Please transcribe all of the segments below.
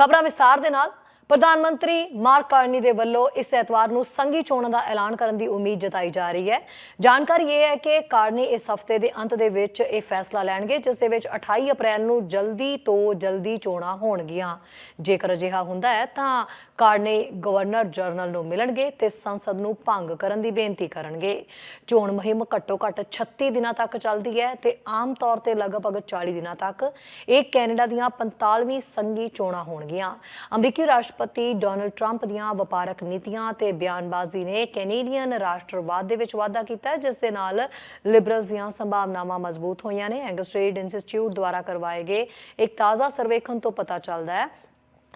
ਖਬਰਾਂ ਵਿਸਤਾਰ ਦੇ ਨਾਲ ਪ੍ਰਧਾਨ ਮੰਤਰੀ ਮਾਰਕ ਕਾਰਨੀ ਦੇ ਵੱਲੋਂ ਇਸ ਐਤਵਾਰ ਨੂੰ ਸੰਘੀ ਚੋਣਾਂ ਦਾ ਐਲਾਨ ਕਰਨ ਦੀ ਉਮੀਦ ਜਤਾਈ ਜਾ ਰਹੀ ਹੈ। ਜਾਣਕਾਰੀ ਇਹ ਹੈ ਕਿ ਕਾਰਨੀ ਇਸ ਹਫ਼ਤੇ ਦੇ ਅੰਤ ਦੇ ਵਿੱਚ ਇਹ ਫੈਸਲਾ ਲੈਣਗੇ, ਜਿਸ ਦੇ ਵਿੱਚ 28 ਅਪ੍ਰੈਲ ਨੂੰ ਜਲਦੀ ਤੋਂ ਜਲਦੀ ਚੋਣਾਂ ਹੋਣਗੀਆਂ। ਜੇਕਰ ਅਜਿਹਾ ਹੁੰਦਾ ਹੈ ਤਾਂ ਕਾਰਨੀ ਗਵਰਨਰ ਜਨਰਲ ਨੂੰ ਮਿਲਣਗੇ ਤੇ ਸੰਸਦ ਨੂੰ ਭੰਗ ਕਰਨ ਦੀ ਬੇਨਤੀ ਕਰਨਗੇ। ਚੋਣ ਮੁਹਿੰਮ ਘੱਟੋ ਘੱਟ 36 ਦਿਨਾਂ ਤੱਕ ਚੱਲਦੀ ਹੈ ਤੇ ਆਮ ਤੌਰ ਤੇ ਲਗਭਗ 40 ਦਿਨਾਂ ਤੱਕ ਇਹ ਕੈਨੇਡਾ ਦੀਆਂ 45ਵੀਂ ਸੰਘੀ ਚੋਣਾਂ ਹੋਣਗੀਆਂ। ਅਮਰੀਕੀ ਰਾਸ਼ਟਰ ਰਾਸ਼ਟਰਪਤੀ ਡੋਨਲਡ ਟਰੰਪ ਦੀਆਂ ਵਪਾਰਕ ਨੀਤੀਆਂ ਤੇ ਬਿਆਨਬਾਜ਼ੀ ਨੇ ਕੈਨੇਡੀਅਨ ਰਾਸ਼ਟਰਵਾਦ ਦੇ ਵਿੱਚ ਵਾਧਾ ਕੀਤਾ, ਜਿਸ ਦੇ ਨਾਲ ਲਿਬਰਲਸ ਦੀਆਂ ਸੰਭਾਵਨਾਵਾਂ ਮਜ਼ਬੂਤ ਹੋਈਆਂ ਨੇ। ਐਂਗਸਟ੍ਰੇਡ ਇੰਸਟੀਚਿਊਟ ਦੁਆਰਾ ਕਰਵਾਏ ਗਏ ਇੱਕ ਤਾਜ਼ਾ ਸਰਵੇਖਣ ਤੋਂ ਪਤਾ ਚੱਲਦਾ ਹੈ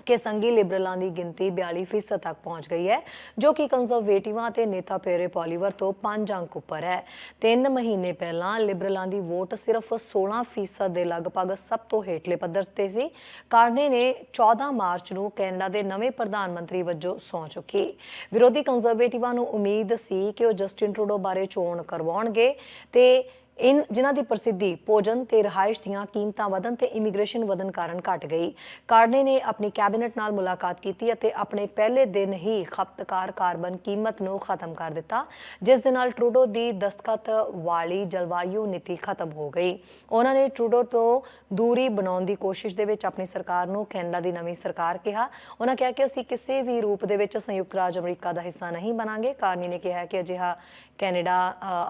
ਕਿ ਸੰਘੀ ਲਿਬਰਲਾਂ ਦੀ ਗਿਣਤੀ 42% ਤੱਕ ਪਹੁੰਚ ਗਈ ਹੈ, ਜੋ ਕਿ ਕੰਜ਼ਰਵੇਟਿਵਾਂ ਤੇ ਨੇਤਾ ਪੇਰੇ ਪੋਲੀਵਰ ਤੋਂ 5 ਅੰਕ ਉੱਪਰ ਹੈ। ਤਿੰਨ ਮਹੀਨੇ ਪਹਿਲਾਂ ਲਿਬਰਲਾਂ ਦੀ ਵੋਟ ਸਿਰਫ 16% ਦੇ ਲਗਭਗ ਸਭ ਤੋਂ ਹੇਠਲੇ ਪੱਧਰ ਤੇ ਸੀ। ਕਾਰਨੇ ਨੇ 14 ਮਾਰਚ ਨੂੰ ਕੈਨੇਡਾ ਦੇ ਨਵੇਂ ਪ੍ਰਧਾਨ ਮੰਤਰੀ ਵਜੋਂ ਸੌਂ ਚੁੱਕੀ। ਵਿਰੋਧੀ ਕੰਜ਼ਰਵੇਟਿਵਾਂ ਨੂੰ ਉਮੀਦ ਸੀ ਕਿ ਉਹ ਜਸਟਿਨ ਟਰੂਡੋ ਬਾਰੇ ਚੋਣ ਕਰਵਾਉਣਗੇ ਤੇ ਇਨ ਜਿਨ੍ਹਾਂ ਦੀ ਪ੍ਰਸਿੱਧੀ ਭੋਜਨ ਤੇ ਰਹਾਇਸ਼ ਦੀਆਂ ਕੀਮਤਾਂ ਵਧਣ ਤੇ ਇਮੀਗ੍ਰੇਸ਼ਨ ਵਧਣ ਕਾਰਨ ਘਟ ਗਈ। ਕਾਰਨੇ ਨੇ ਆਪਣੀ ਕੈਬਨਿਟ ਨਾਲ ਮੁਲਾਕਾਤ ਕੀਤੀ ਅਤੇ ਆਪਣੇ ਪਹਿਲੇ ਦਿਨ ਹੀ ਖਪਤਕਾਰ ਕਾਰਬਨ ਕੀਮਤ ਨੂੰ ਖਤਮ ਕਰ ਦਿੱਤਾ, ਜਿਸ ਦੇ ਨਾਲ ਟਰੂਡੋ ਦੀ ਦਸਤਖਤ ਵਾਲੀ ਜਲਵਾਯੂ ਨੀਤੀ ਖਤਮ ਹੋ ਗਈ। ਉਹਨਾਂ ਨੇ ਟਰੂਡੋ ਤੋਂ ਦੂਰੀ ਬਣਾਉਣ ਦੀ ਕੋਸ਼ਿਸ਼ ਦੇ ਵਿੱਚ ਆਪਣੀ ਸਰਕਾਰ ਨੂੰ ਕੈਨੇਡਾ ਦੀ ਨਵੀਂ ਸਰਕਾਰ ਕਿਹਾ। ਉਹਨਾਂ ਕਿਹਾ ਕਿ ਅਸੀਂ ਕਿਸੇ ਵੀ ਰੂਪ ਦੇ ਵਿੱਚ ਸੰਯੁਕਤ ਰਾਜ ਅਮਰੀਕਾ ਦਾ ਹਿੱਸਾ ਨਹੀਂ ਬਣਾਂਗੇ। ਕਾਰਨੀ ਨੇ ਕਿਹਾ ਕਿ ਅਜਿਹਾ ਕੈਨੇਡਾ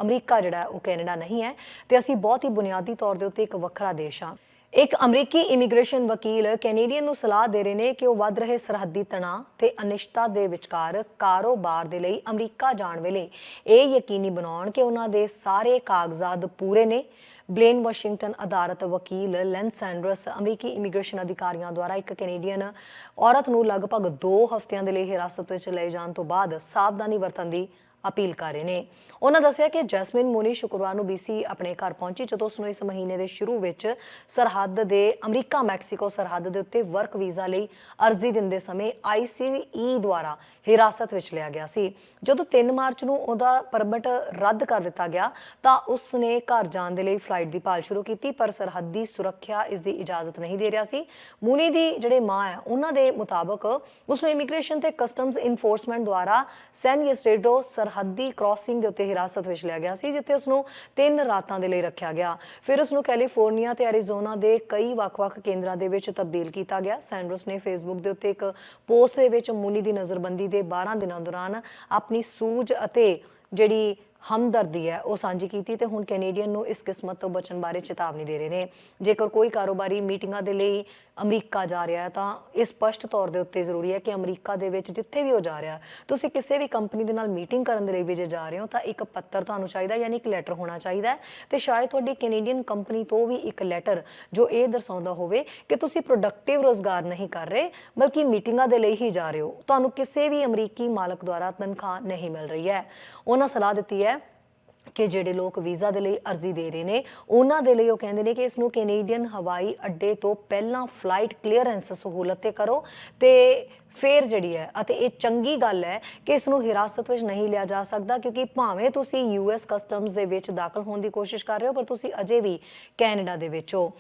ਅਮਰੀਕਾ ਜਿਹੜਾ ਉਹ ਕੈਨੇਡਾ ਨਹੀਂ ਹੈ। ਤੇ ਅਸੀਂ ਬਹੁਤ ਹੀ ਬੁਨਿਆਦੀ ਤੌਰ ਦੇ ਉੱਤੇ ਇੱਕ ਵੱਖਰਾ ਦੇਸ਼ ਹਾਂ। ਇੱਕ ਅਮਰੀਕੀ ਇਮੀਗ੍ਰੇਸ਼ਨ ਵਕੀਲ ਕੈਨੇਡੀਅਨ ਨੂੰ ਸਲਾਹ ਦੇ ਰਹੇ ਨੇ ਕਿ ਉਹ ਵੱਧ ਰਹੇ ਸਰਹੱਦੀ ਤਣਾਅ ਤੇ ਅਨਿਸ਼ਚਿਤਤਾ ਦੇ ਵਿਚਕਾਰ ਕਾਰੋਬਾਰ ਦੇ ਲਈ ਅਮਰੀਕਾ ਜਾਣ ਵੇਲੇ ਇਹ ਯਕੀਨੀ ਬਣਾਉਣ ਕਿ ਉਹਨਾਂ ਦੇ ਸਾਰੇ ਕਾਗਜ਼ਾਤ ਪੂਰੇ ਨੇ। ਬਲੇਨ ਵਾਸ਼ਿੰਗਟਨ ਅਦਾਲਤ ਵਕੀਲ ਲੈਨ ਸੈਂਡਰਸ ਅਮਰੀਕੀ ਇਮੀਗ੍ਰੇਸ਼ਨ ਅਧਿਕਾਰੀਆਂ ਦੁਆਰਾ ਇੱਕ ਕੈਨੇਡੀਅਨ ਔਰਤ ਨੂੰ ਲਗਭਗ 2 ਹਫ਼ਤਿਆਂ ਦੇ ਲਈ ਹਿਰਾਸਤ ਵਿੱਚ ਲਏ ਜਾਣ ਤੋਂ ਬਾਅਦ ਸਾਵਧਾਨੀ ਵਰਤਣ ਦੀ ਅਪੀਲ ਕਰ ਰਹੇ ਨੇ। ਉਹਨਾਂ ਦੱਸਿਆ ਕਿ ਜੈਸਮਿਨ ਮੋਨੀ ਸ਼ੁੱਕਰਵਾਰ ਨੂੰ BC ਆਪਣੇ ਘਰ ਪਹੁੰਚੀ, ਜਦੋਂ ਉਸ ਨੂੰ ਇਸ ਮਹੀਨੇ ਦੇ ਸ਼ੁਰੂ ਵਿੱਚ ਸਰਹੱਦ ਦੇ ਅਮਰੀਕਾ, ਮੈਕਸੀਕੋ ਸਰਹੱਦ ਦੇ ਉੱਤੇ ਵਰਕ ਵੀਜ਼ਾ ਲਈ ਅਰਜ਼ੀ ਦਿੰਦੇ ਸਮੇਂ ICE ਦੁਆਰਾ ਹਿਰਾਸਤ ਵਿੱਚ ਲਿਆ ਗਿਆ ਸੀ। ਜਦੋਂ 3 ਮਾਰਚ ਨੂੰ ਉਹਦਾ ਪਰਮਿਟ ਰੱਦ ਕਰ ਦਿੱਤਾ ਗਿਆ, ਤਾਂ ਉਸ ਨੇ ਘਰ ਜਾਣ ਦੇ ਲਈ ਫਲਾਈਟ ਦੀ ਭਾਲ ਸ਼ੁਰੂ ਕੀਤੀ, ਪਰ ਸਰਹੱਦੀ ਸੁਰੱਖਿਆ ਇਸ ਦੀ ਇਜਾਜ਼ਤ ਨਹੀਂ ਦੇ ਰਿਹਾ ਸੀ। ਮੂਨੀ ਦੀ ਜਿਹੜੇ ਮਾਂ ਹੈ, ਉਹਨਾਂ ਦੇ ਮੁਤਾਬਕ ਉਸ ਨੂੰ ਇਮੀਗ੍ਰੇਸ਼ਨ ਤੇ ਕਸਟਮਸ ਇਨਫੋਰਸਮੈਂਟ ਦੁਆਰਾ ਸੈਨ ਯਸਟੇਡੋ ਸਰਹੱਦੀ ਕ੍ਰਾਸਿੰਗ ਦੇ ਉੱਤੇ ਹਿਰਾਸਤ ਵਿੱਚ ਲਿਆ ਗਿਆ ਸੀ, ਜਿੱਥੇ ਉਸ ਨੂੰ ਤਿੰਨ ਰਾਤਾਂ ਦੇ ਲਈ ਰੱਖਿਆ ਗਿਆ। ਫਿਰ ਉਸ ਨੂੰ ਕੈਲੀਫੋਰਨੀਆ ਤੇ ਐਰੀਜ਼ੋਨਾ ਦੇ ਕਈ ਵੱਖ-ਵੱਖ ਕੇਂਦਰਾਂ ਦੇ ਵਿੱਚ ਤਬਦੀਲ ਕੀਤਾ ਗਿਆ। ਸੈਂਡਰਸ ਨੇ ਫੇਸਬੁੱਕ ਦੇ ਉੱਤੇ ਇੱਕ ਪੋਸਟ ਦੇ ਵਿੱਚ ਮੂਨੀ ਦੀ ਨਜ਼ਰਬੰਦੀ ਦੇ 12 ਦਿਨਾਂ ਦੌਰਾਨ ਆਪਣੀ ਸੂਝ ਅਤੇ ਜਿਹੜੀ ਹਮਦਰਦੀ ਹੈ। ਉਹ ਸਾਂਝੀ ਕੀਤੀ ਤੇ ਹੁਣ ਕੈਨੇਡੀਅਨ ਨੂੰ ਇਸ ਕਿਸਮਤ ਤੋਂ ਬਚਣ ਬਾਰੇ ਚੇਤਾਵਨੀ ਦੇ ਰਹੇ ਨੇ। ਜੇਕਰ ਕੋਈ ਕਾਰੋਬਾਰੀ ਮੀਟਿੰਗਾਂ ਦੇ ਲਈ ਅਮਰੀਕਾ ਜਾ ਰਿਹਾ ਹੈ, ਤਾਂ ਇਹ ਸਪਸ਼ਟ ਤੌਰ ਦੇ ਉੱਤੇ ਜ਼ਰੂਰੀ ਹੈ ਕਿ ਅਮਰੀਕਾ ਦੇ ਵਿੱਚ ਜਿੱਥੇ ਵੀ ਉਹ ਜਾ ਰਿਹਾ, ਤੁਸੀਂ ਕਿਸੇ ਵੀ ਕੰਪਨੀ ਦੇ ਨਾਲ ਮੀਟਿੰਗ ਕਰਨ ਦੇ ਲਈ ਵੀ ਜੇ ਜਾ ਰਹੇ ਹੋ, ਤਾਂ ਇੱਕ ਪੱਤਰ ਤੁਹਾਨੂੰ ਚਾਹੀਦਾ, ਯਾਨੀ ਇੱਕ ਲੈਟਰ ਹੋਣਾ ਚਾਹੀਦਾ ਹੈ। ਤੇ ਸ਼ਾਇਦ ਤੁਹਾਡੀ ਕੈਨੇਡੀਅਨ ਕੰਪਨੀ ਤੋਂ ਵੀ ਇੱਕ ਲੈਟਰ ਜੋ ਇਹ ਦਰਸਾਉਂਦਾ ਹੋਵੇ ਕਿ ਤੁਸੀਂ ਪ੍ਰੋਡਕਟਿਵ ਰੋਜ਼ਗਾਰ ਨਹੀਂ ਕਰ ਰਹੇ, ਬਲਕਿ ਮੀਟਿੰਗਾਂ ਦੇ ਲਈ ਹੀ ਜਾ ਰਹੇ ਹੋ। ਤੁਹਾਨੂੰ ਕਿਸੇ ਵੀ ਅਮਰੀਕੀ ਮਾਲਕ ਦੁਆਰਾ ਤਨਖਾਹ ਨਹੀਂ ਮਿਲ ਰਹੀ ਹੈ। ਉਹਨਾਂ ਸਲਾਹ ਦਿੱਤੀ ਹੈ ਕਿ ਜਿਹੜੇ ਲੋਕ ਵੀਜ਼ਾ ਦੇ ਲਈ ਅਰਜ਼ੀ ਦੇ ਰਹੇ ਨੇ, ਉਹਨਾਂ ਦੇ ਲਈ ਉਹ ਕਹਿੰਦੇ ਨੇ ਕਿ ਇਸ ਨੂੰ ਕੈਨੇਡੀਅਨ ਹਵਾਈ ਅੱਡੇ ਤੋਂ ਪਹਿਲਾਂ ਫਲਾਈਟ ਕਲੀਅਰੈਂਸ ਸਹੂਲਤ ਤੇ ਕਰੋ ਤੇ ਫੇਰ ਜਿਹੜੀ ਹੈ, ਅਤੇ ਇਹ ਚੰਗੀ ਗੱਲ ਹੈ ਕਿ ਇਸ ਨੂੰ ਹਿਰਾਸਤ ਵਿੱਚ ਨਹੀਂ ਲਿਆ ਜਾ ਸਕਦਾ ਕਿਉਂਕਿ ਭਾਵੇਂ ਤੁਸੀਂ ਯੂਐਸ ਕਸਟਮਸ ਦੇ ਵਿੱਚ ਦਾਖਲ ਹੋਣ ਦੀ ਕੋਸ਼ਿਸ਼ ਕਰ ਰਹੇ ਹੋ, ਪਰ ਤੁਸੀਂ ਅਜੇ ਵੀ ਕੈਨੇਡਾ ਦੇ ਵਿੱਚ ਹੋ।